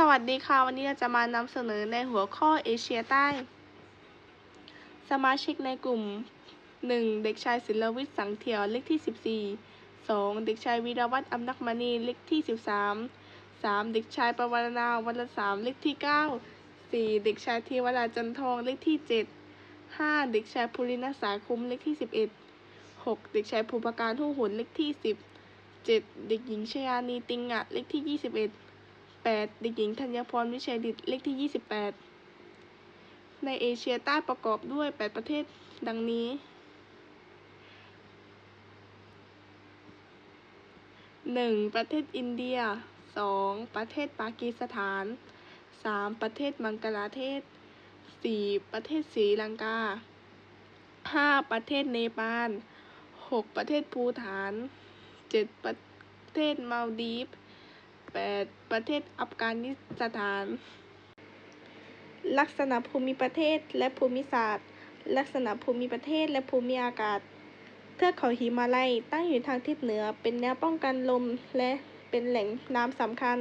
สวัสดีค่ะ วันนี้เราจะมานำเสนอในหัวข้อเอเชียใต้ สมาชิกในกลุ่ม 1. เด็กชายศิลวิทย์สังเถียวเลขที่ 14 2. เด็กชายวีรวัฒน์อำนักมณีเลขที่ 13 3. เด็กชายประวรณาวันละสามเลขที่ 9 4. เด็กชายเทวราจันทองเลขที่ 7 5. เด็กชายภูรินสาคุ้มเลขที่ 11 6. เด็กชายภูปการทุ่งหุนเลขที่ 10 7. เด็กหญิงชยานีติงงะเลขที่ 21 8. เด็กหญิงธัญพรวิชัยดิตเลขที่ 28 ในเอเชียใต้ประกอบด้วย 8 ประเทศดังนี้ 1. ประเทศอินเดีย 2. ประเทศปากีสถาน 3. ประเทศมังกลาเทศ 4. ประเทศศรีลังกา 5. ประเทศเนปาล 6. ประเทศภูฏาน 7. ประเทศมาลดีฟ 8. ประเทศอัฟกานิสถาน ลักษณะภูมิประเทศและภูมิศาสตร์ ลักษณะภูมิประเทศและภูมิอากาศ เทือกเขาหิมาลัยตั้งอยู่ทางทิศเหนือ เป็นแนวป้องกันลมและเป็นแหล่งน้ำสำคัญ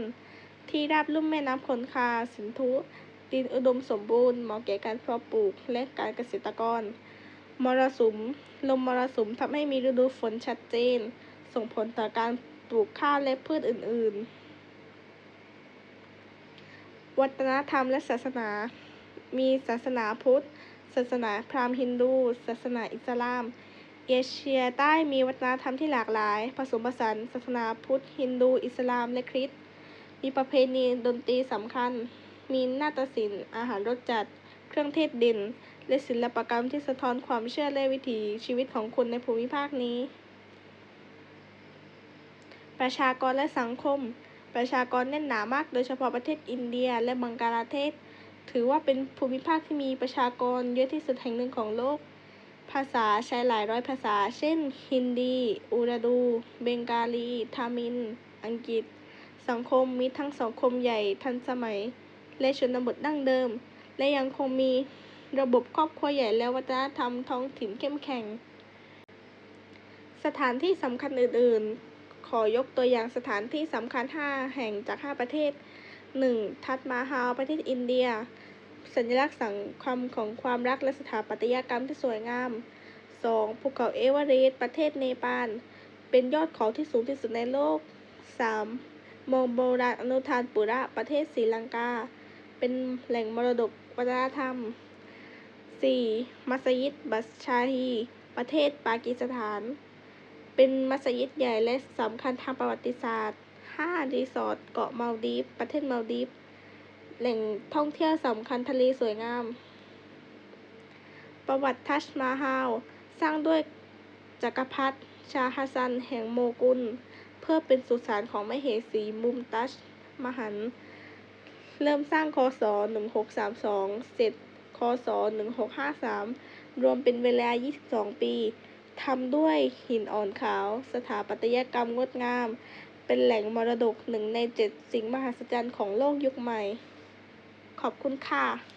ที่ราบลุ่มแม่น้ำคงคา สินธุดินอุดมสมบูรณ์เหมาะแก่การเพาะปลูกและการเกษตรกร มรสุม ลมมรสุมทำให้มีฤดูฝนชัดเจน ส่งผลต่อการปลูกข้าวและพืชอื่น ๆ วัฒนธรรมและศาสนา มีศาสนาพุทธ ศาสนาพราหมณ์ฮินดู ศาสนาอิสลาม เอเชียใต้มีวัฒนธรรมที่หลากหลาย ผสมผสานศาสนาพุทธ ฮินดู อิสลาม และคริสต์ มีประเพณีดนตรีสำคัญ มีนาฏศิลป์ อาหารรสจัด เครื่องเทศด่นและศิลปกรรมที่สะท้อนความเชื่อและวิถีชีวิตของคนในภูมิภาคนี้ ประชากรและสังคม ประชากรแน่นหนามาก โดยเฉพาะประเทศอินเดียและบังกลาเทศ ถือว่าเป็นภูมิภาคที่มีประชากรเยอะที่สุดแห่งหนึ่งของโลก ภาษาใช้หลายร้อยภาษา เช่น ฮินดี อูรดู เบงกาลี ทามิลอังกฤษ สังคมมีทั้งสังคมใหญ่ทันสมัย และชนบทดั้งเดิม และยังคงมีระบบครอบครัวใหญ่และวัฒนธรรมท้องถิ่นเข้มแข็ง สถานที่สำคัญอื่น ๆ ขอยกตัวอย่างสถานที่สำคัญ 5 แห่งจาก 5 ประเทศ 1. ทัดมาฮาลประเทศอินเดีย สัญลักษณ์สังคมของความรักและสถาปัตยกรรมที่สวยงาม 2. ภูเขาเอเวอเรสต์ประเทศเนปาล เป็นยอดเขาที่สูงที่สุดในโลก 3. มองโบราณอนุทานปุระประเทศศรีลังกา เป็นแหล่งมรดกวัฒนธรรม 4. มัสยิดบัชชาฮี ประเทศปากีสถาน เป็นมัสยิดใหญ่และสำคัญทางประวัติศาสตร์ 5. รีสอร์ทเกาะมาลดีฟประเทศมาลดีฟแหล่งท่องเที่ยวสำคัญทะเลสวยงาม ประวัติทัชมาฮาลสร้างด้วยจักรพรรดิชาฮัสซันแห่งโมกุล เพื่อเป็นสุสานของมเหสีมุมตัชมหัน เริ่มสร้างคศ 1632 เสร็จคศ 1653 รวมเป็นเวลา 22 ปี ทำด้วยหินอ่อนขาว สถาปัตยกรรมงดงาม เป็นแหล่งมรดกหนึ่งในเจ็ดสิ่งมหัศจรรย์ของโลกยุคใหม่ ขอบคุณค่ะ